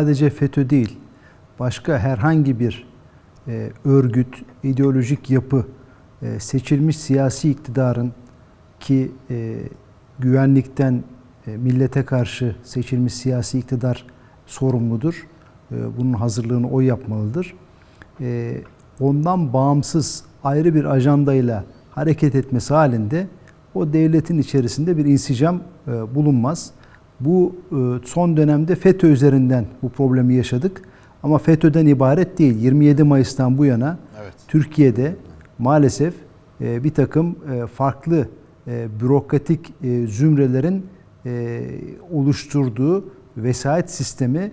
sadece FETÖ değil, başka herhangi bir e, örgüt, ideolojik yapı, e, seçilmiş siyasi iktidarın ki e, güvenlikten e, millete karşı seçilmiş siyasi iktidar sorumludur. E, bunun hazırlığını o yapmalıdır. E, ondan bağımsız ayrı bir ajandayla hareket etmesi halinde o devletin içerisinde bir insicam e, bulunmaz. Bu e, son dönemde FETÖ üzerinden bu problemi yaşadık. Ama FETÖ'den ibaret değil. 27 Mayıs'tan bu yana Evet. Türkiye'de maalesef e, bir takım e, farklı bürokratik zümrelerin oluşturduğu vesayet sistemi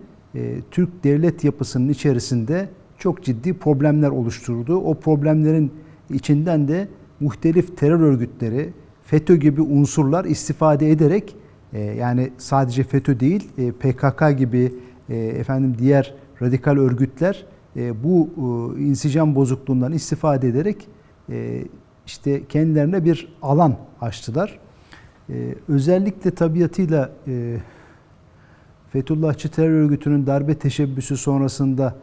Türk devlet yapısının içerisinde çok ciddi problemler oluşturdu. O problemlerin içinden de muhtelif terör örgütleri, FETÖ gibi unsurlar istifade ederek yani sadece FETÖ değil e, PKK gibi e, efendim diğer radikal örgütler e, bu insicam bozukluğundan istifade ederek işte kendilerine bir alan açtılar. Özellikle tabiatıyla Fethullahçı terör örgütünün darbe teşebbüsü sonrasında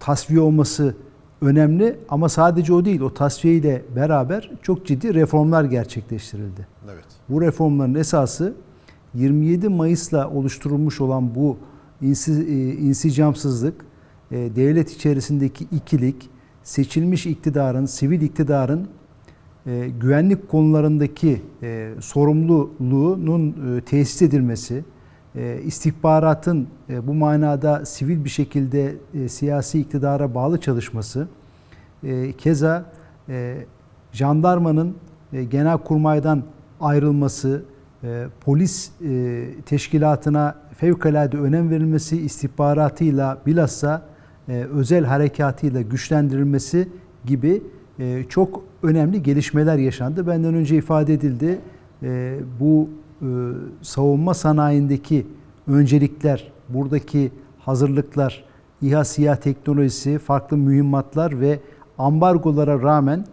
tasfiye olması önemli ama sadece o değil. O tasfiye ile beraber çok ciddi reformlar gerçekleştirildi. Evet. Bu reformların esası 27 Mayıs'la oluşturulmuş olan bu insi, e, insicamsızlık, e, devlet içerisindeki ikilik, seçilmiş iktidarın, sivil iktidarın e, güvenlik konularındaki sorumluluğunun tesis edilmesi, istihbaratın e, bu manada sivil bir şekilde e, siyasi iktidara bağlı çalışması, e, keza jandarmanın genelkurmaydan ayrılması, polis teşkilatına fevkalade önem verilmesi, istihbaratıyla bilhassa özel harekatıyla güçlendirilmesi gibi çok önemli gelişmeler yaşandı. Benden önce ifade edildi. Bu e, savunma sanayindeki öncelikler, buradaki hazırlıklar, İHA SİHA teknolojisi, farklı mühimmatlar ve ambargolara rağmen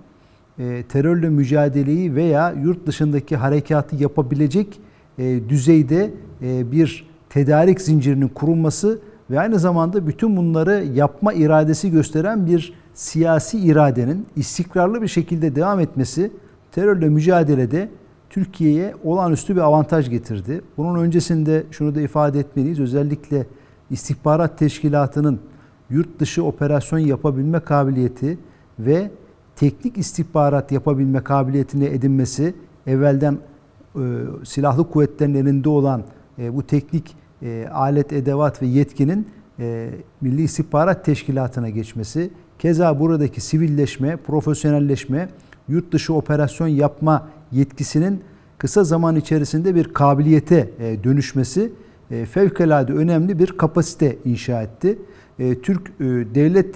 e, terörle mücadeleyi veya yurt dışındaki harekatı yapabilecek e, düzeyde bir tedarik zincirinin kurulması ve aynı zamanda bütün bunları yapma iradesi gösteren bir siyasi iradenin istikrarlı bir şekilde devam etmesi terörle mücadelede Türkiye'ye olağanüstü bir avantaj getirdi. Bunun öncesinde şunu da ifade etmeliyiz. Özellikle istihbarat teşkilatının yurt dışı operasyon yapabilme kabiliyeti ve teknik istihbarat yapabilme kabiliyetine edinmesi evvelden e, silahlı kuvvetlerin elinde olan e, bu teknik e, alet, edevat ve yetkinin e, Milli İstihbarat Teşkilatı'na geçmesi, keza buradaki sivilleşme, profesyonelleşme, yurt dışı operasyon yapma yetkisinin kısa zaman içerisinde bir kabiliyete e, dönüşmesi e, fevkalade önemli bir kapasite inşa etti. E, Türk devlet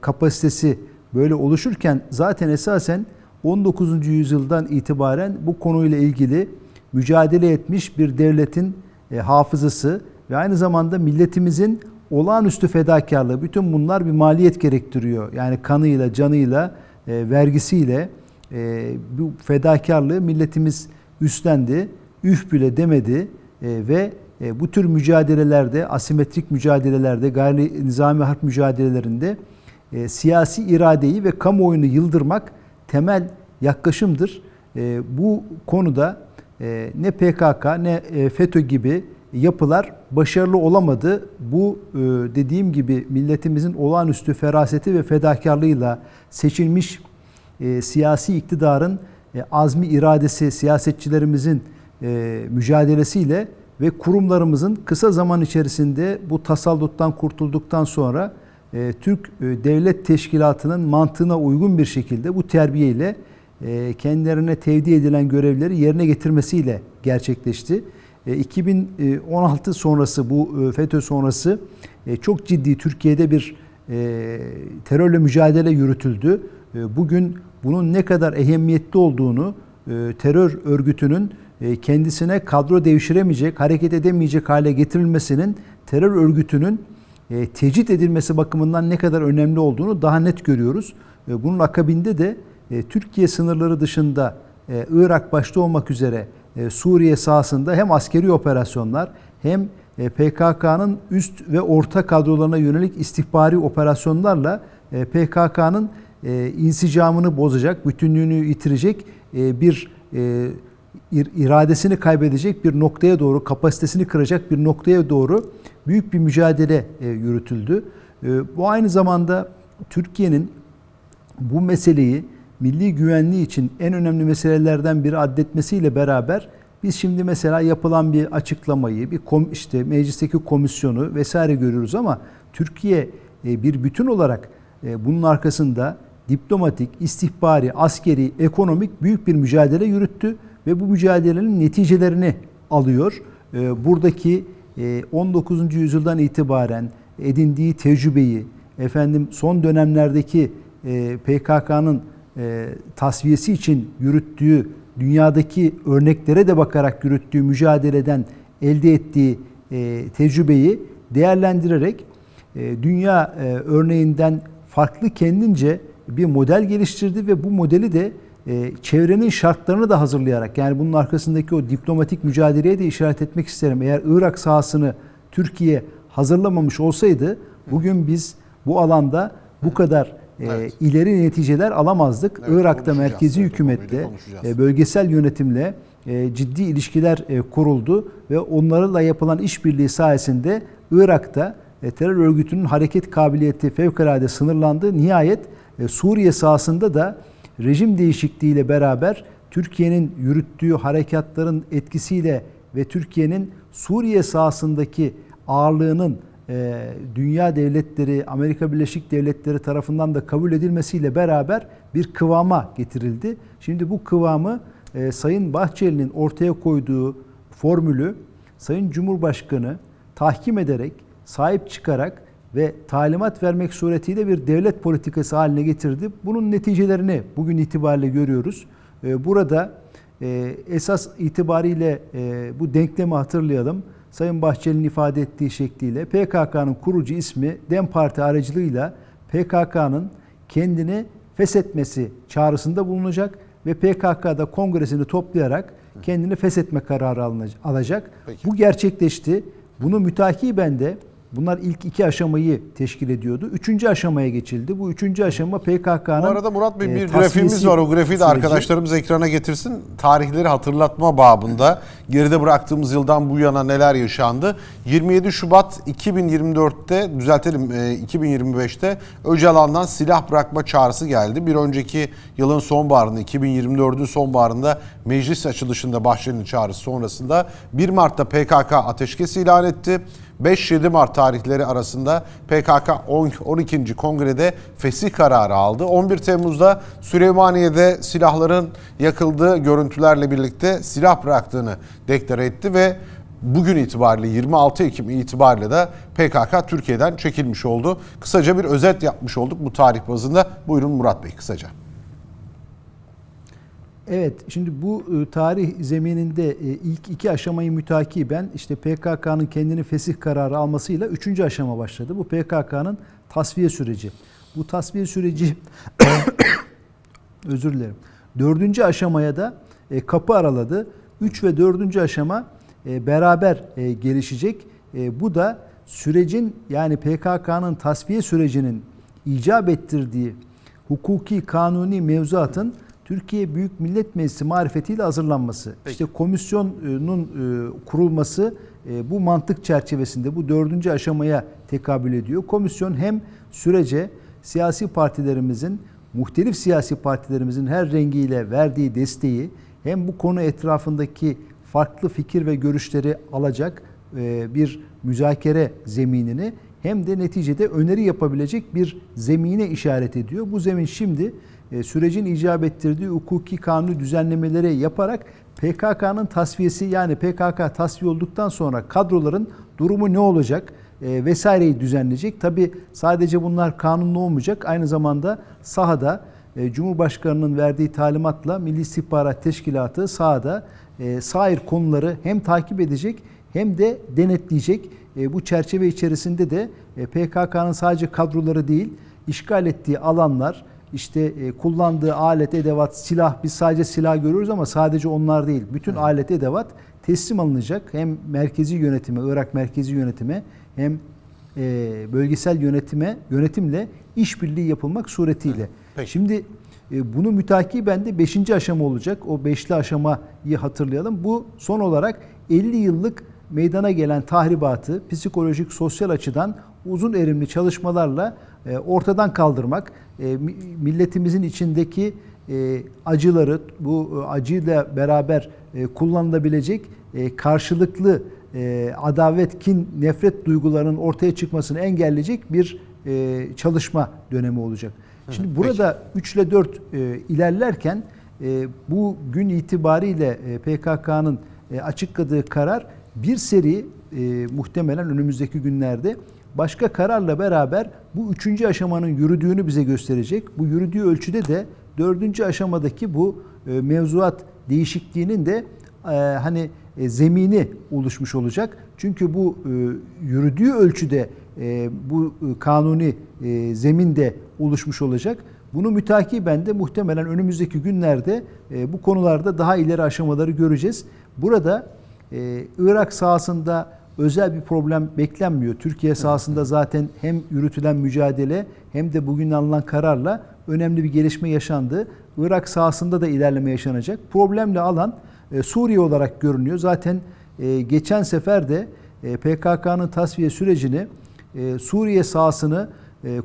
kapasitesi böyle oluşurken zaten esasen 19. yüzyıldan itibaren bu konuyla ilgili mücadele etmiş bir devletin hafızası ve aynı zamanda milletimizin olağanüstü fedakarlığı bütün bunlar bir maliyet gerektiriyor. Yani kanıyla, canıyla, vergisiyle e, bu fedakarlığı milletimiz üstlendi. Üf bile demedi e, ve e, bu tür mücadelelerde, asimetrik mücadelelerde, gayri nizami harp mücadelelerinde e, siyasi iradeyi ve kamuoyunu yıldırmak temel yaklaşımdır. E, bu konuda e, ne PKK ne e, FETÖ gibi yapılar başarılı olamadı. Bu e, dediğim gibi milletimizin olağanüstü feraseti ve fedakarlığıyla seçilmiş e, siyasi iktidarın e, azmi iradesi, siyasetçilerimizin e, mücadelesiyle ve kurumlarımızın kısa zaman içerisinde bu tasalluttan kurtulduktan sonra Türk Devlet Teşkilatı'nın mantığına uygun bir şekilde bu terbiyeyle kendilerine tevdi edilen görevleri yerine getirmesiyle gerçekleşti. E, 2016 sonrası bu FETÖ sonrası çok ciddi Türkiye'de bir terörle mücadele yürütüldü. E, bugün bunun ne kadar ehemmiyetli olduğunu e, terör örgütünün e, kendisine kadro devşiremeyecek, hareket edemeyecek hale getirilmesinin terör örgütünün tecrit edilmesi bakımından ne kadar önemli olduğunu daha net görüyoruz. Bunun akabinde de Türkiye sınırları dışında Irak başta olmak üzere Suriye sahasında hem askeri operasyonlar hem PKK'nın üst ve orta kadrolarına yönelik istihbari operasyonlarla PKK'nın e, insicamını bozacak, bütünlüğünü yitirecek e, bir e, ir- iradesini kaybedecek bir noktaya doğru, kapasitesini kıracak bir noktaya doğru büyük bir mücadele e, yürütüldü. E, Bu aynı zamanda Türkiye'nin bu meseleyi milli güvenliği için en önemli meselelerden biri addetmesiyle beraber biz şimdi mesela yapılan bir açıklamayı, bir kom, işte meclisteki komisyonu vesaire görüyoruz ama Türkiye e, bir bütün olarak e, bunun arkasında diplomatik, istihbari, askeri, ekonomik büyük bir mücadele yürüttü ve bu mücadelenin neticelerini alıyor. E, Buradaki e, 19. yüzyıldan itibaren edindiği tecrübeyi, efendim son dönemlerdeki e, PKK'nın e, tasfiyesi için yürüttüğü dünyadaki örneklere de bakarak yürüttüğü mücadeleden elde ettiği e, tecrübeyi değerlendirerek e, dünya e, örneğinden farklı kendince bir model geliştirdi ve bu modeli de e, çevrenin şartlarını da hazırlayarak yani bunun arkasındaki o diplomatik mücadeleye de işaret etmek isterim. Eğer Irak sahasını Türkiye hazırlamamış olsaydı bugün biz bu alanda bu kadar e, Evet. ileri neticeler alamazdık. Evet, Irak'ta merkezi hükümetle, e, bölgesel yönetimle e, ciddi ilişkiler e, kuruldu ve onlarla yapılan işbirliği sayesinde Irak'ta e, terör örgütünün hareket kabiliyeti fevkalade sınırlandı. Nihayet e, Suriye sahasında da rejim değişikliğiyle beraber Türkiye'nin yürüttüğü harekatların etkisiyle ve Türkiye'nin Suriye sahasındaki ağırlığının e, dünya devletleri, Amerika Birleşik Devletleri tarafından da kabul edilmesiyle beraber bir kıvama getirildi. Şimdi bu kıvamı e, Sayın Bahçeli'nin ortaya koyduğu formülü Sayın Cumhurbaşkanı tahkim ederek, sahip çıkarak ve talimat vermek suretiyle bir devlet politikası haline getirdi. Bunun neticelerini bugün itibariyle görüyoruz. E, Burada e, esas itibariyle e, bu denklemi hatırlayalım. Sayın Bahçeli'nin ifade ettiği şekliyle PKK'nın kurucu ismi DEM Parti aracılığıyla PKK'nın kendini feshetmesi çağrısında bulunacak ve PKK'da kongresini toplayarak kendini feshetme kararı alacak. Peki. Bu gerçekleşti. Bunu mütakiben de bunlar ilk iki aşamayı teşkil ediyordu. Üçüncü aşamaya geçildi. Bu üçüncü aşama PKK'nın Bu arada Murat Bey e, bir tasfiyesi grafiğimiz var. O grafiği de süreci. arkadaşlarımız ekrana getirsin. Tarihleri hatırlatma babında geride bıraktığımız yıldan bu yana neler yaşandı. 27 Şubat 2024'te düzeltelim e, 2025'te Öcalan'dan silah bırakma çağrısı geldi. Bir önceki yılın sonbaharında 2024'ün sonbaharında meclis açılışında Bahçeli'nin çağrısı sonrasında 1 Mart'ta PKK ateşkes ilan etti. 5-7 Mart tarihleri arasında PKK 10 12. kongrede fesih kararı aldı. 11 Temmuz'da Süleymaniye'de silahların yakıldığı görüntülerle birlikte silah bıraktığını deklare etti ve bugün itibariyle 26 Ekim itibariyle de PKK Türkiye'den çekilmiş oldu. Kısaca bir özet yapmış olduk bu tarih bazında. Buyurun Murat Bey kısaca. Evet, şimdi bu e, tarih zemininde e, ilk iki aşamayı mütakiben işte PKK'nın kendini fesih kararı almasıyla üçüncü aşama başladı. Bu PKK'nın tasfiye süreci. Bu tasfiye süreci özür dilerim. Dördüncü aşamaya da e, kapı araladı. Üç ve dördüncü aşama beraber gelişecek. Bu da sürecin yani PKK'nın tasfiye sürecinin icap ettirdiği hukuki kanuni mevzuatın Türkiye Büyük Millet Meclisi marifetiyle hazırlanması. Peki. İşte komisyonun e, kurulması e, bu mantık çerçevesinde bu dördüncü aşamaya tekabül ediyor. Komisyon hem sürece siyasi partilerimizin, muhtelif siyasi partilerimizin her rengiyle verdiği desteği hem bu konu etrafındaki farklı fikir ve görüşleri alacak e, bir müzakere zeminini hem de neticede öneri yapabilecek bir zemine işaret ediyor. Bu zemin şimdi sürecin icap ettirdiği hukuki kanuni düzenlemeleri yaparak PKK'nın tasfiyesi yani PKK tasfiye olduktan sonra kadroların durumu ne olacak e, vesaireyi düzenleyecek. Tabi sadece bunlar kanunlu olmayacak. Aynı zamanda sahada e, Cumhurbaşkanı'nın verdiği talimatla Milli İstihbarat Teşkilatı sahada e, sair konuları hem takip edecek hem de denetleyecek. E, bu çerçeve içerisinde de e, PKK'nın sadece kadroları değil, işgal ettiği alanlar, işte e, kullandığı alet, edevat, silah, biz sadece silah görüyoruz ama sadece onlar değil. Bütün alet, edevat teslim alınacak. Hem merkezi yönetime, Irak merkezi yönetime hem e, bölgesel yönetime yönetimle işbirliği yapılmak suretiyle. Peki. Şimdi e, bunu mütakiben de 5. aşama olacak. O beşli aşamayı hatırlayalım. Bu son olarak 50 yıllık meydana gelen tahribatı psikolojik, sosyal açıdan uzun erimli çalışmalarla e, ortadan kaldırmak, e, mi- milletimizin içindeki e, acıları, bu acıyla beraber e, kullanılabilecek e, karşılıklı e, adavet, kin, nefret duygularının ortaya çıkmasını engelleyecek bir e, çalışma dönemi olacak. Şimdi burada 3 ile 4 e, ilerlerken e, bu gün itibariyle e, PKK'nın e, açıkladığı karar bir seri e, muhtemelen önümüzdeki günlerde başka kararla beraber bu üçüncü aşamanın yürüdüğünü bize gösterecek. Bu yürüdüğü ölçüde de dördüncü aşamadaki bu e, mevzuat değişikliğinin de e, hani e, zemini oluşmuş olacak. Çünkü bu yürüdüğü ölçüde bu kanuni e, zemin de oluşmuş olacak. Bunu mütakiben de muhtemelen önümüzdeki günlerde bu konularda daha ileri aşamaları göreceğiz. Burada Irak sahasında özel bir problem beklenmiyor. Türkiye sahasında zaten hem yürütülen mücadele hem de bugün alınan kararla önemli bir gelişme yaşandı. Irak sahasında da ilerleme yaşanacak. Problemli alan e, Suriye olarak görünüyor. Zaten e, geçen sefer de e, PKK'nın tasfiye sürecini Suriye sahasını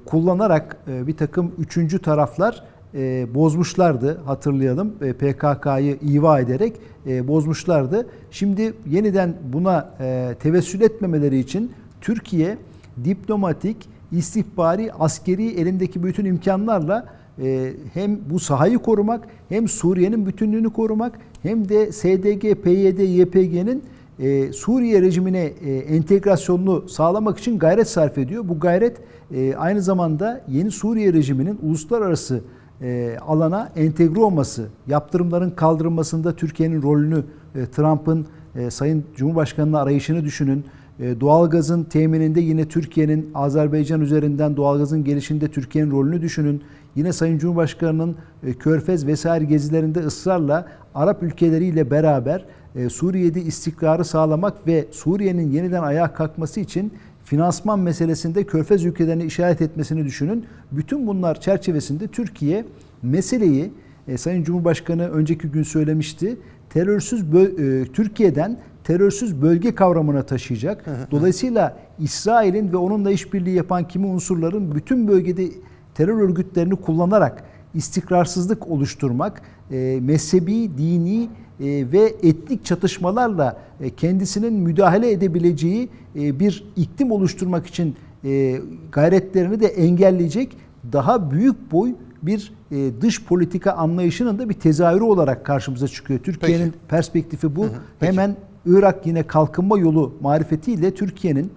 kullanarak bir takım üçüncü taraflar e, bozmuşlardı hatırlayalım E, PKK'yı iva ederek e, bozmuşlardı. Şimdi yeniden buna e, tevessül etmemeleri için Türkiye diplomatik, istihbari, askeri elindeki bütün imkanlarla e, hem bu sahayı korumak hem Suriye'nin bütünlüğünü korumak hem de SDG, PYD, YPG'nin e, Suriye rejimine e, entegrasyonunu sağlamak için gayret sarf ediyor. Bu gayret e, aynı zamanda yeni Suriye rejiminin uluslararası e, alana entegre olması, yaptırımların kaldırılmasında Türkiye'nin rolünü, e, Trump'ın e, Sayın Cumhurbaşkanı'nın arayışını düşünün. E, doğalgazın temininde yine Türkiye'nin Azerbaycan üzerinden doğalgazın gelişinde Türkiye'nin rolünü düşünün. Yine Sayın Cumhurbaşkanı'nın e, Körfez vesaire gezilerinde ısrarla Arap ülkeleriyle beraber e, Suriye'de istikrarı sağlamak ve Suriye'nin yeniden ayağa kalkması için finansman meselesinde Körfez ülkelerini işaret etmesini düşünün. Bütün bunlar çerçevesinde Türkiye meseleyi e, Sayın Cumhurbaşkanı önceki gün söylemişti. Terörsüz e, Türkiye'den terörsüz bölge kavramına taşıyacak. Dolayısıyla İsrail'in ve onunla işbirliği yapan kimi unsurların bütün bölgede terör örgütlerini kullanarak istikrarsızlık oluşturmak, e, mezhebi, dini e, ve etnik çatışmalarla e, kendisinin müdahale edebileceği e, bir iklim oluşturmak için e, gayretlerini de engelleyecek daha büyük boy bir e, dış politika anlayışının da bir tezahürü olarak karşımıza çıkıyor. Türkiye'nin perspektifi bu. peki. Hemen Irak yine kalkınma yolu marifetiyle Türkiye'nin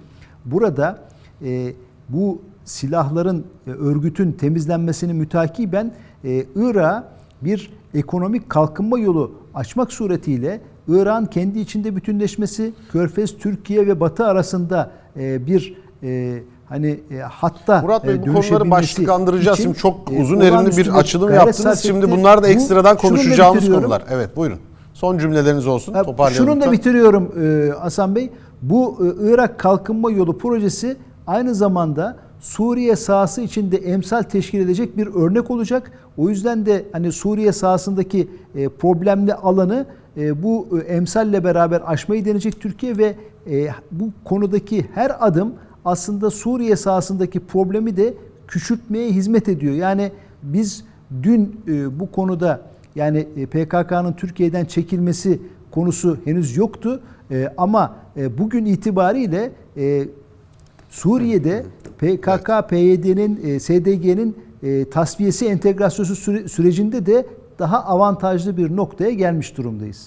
burada e, bu silahların, e, örgütün temizlenmesini mütakiben e, Irak'a bir ekonomik kalkınma yolu açmak suretiyle İran kendi içinde bütünleşmesi, Körfez, Türkiye ve Batı arasında e, bir e, hani e, hatta Murat Bey e, bu konuları başlıklandıracağız. Şimdi çok e, uzun erimli bir açılım yaptınız. Şimdi bunlar da Bu- ekstradan şununla konuşacağımız konular. Evet buyurun. Son cümleleriniz olsun. Ha, Toparlayalım. Şunu da bitiriyorum e, Hasan Bey. Bu e, Irak Kalkınma Yolu projesi aynı zamanda Suriye sahası içinde emsal teşkil edecek bir örnek olacak. O yüzden de hani Suriye sahasındaki e, problemli alanı e, bu e, emsalle beraber aşmayı deneyecek Türkiye ve bu konudaki her adım aslında Suriye sahasındaki problemi de küçültmeye hizmet ediyor. Yani biz dün bu konuda yani PKK'nın Türkiye'den çekilmesi konusu henüz yoktu. Ama bugün itibariyle Suriye'de PKK, PYD'nin, e, SDG'nin e, tasfiyesi entegrasyonu süre- sürecinde de daha avantajlı bir noktaya gelmiş durumdayız. Peki.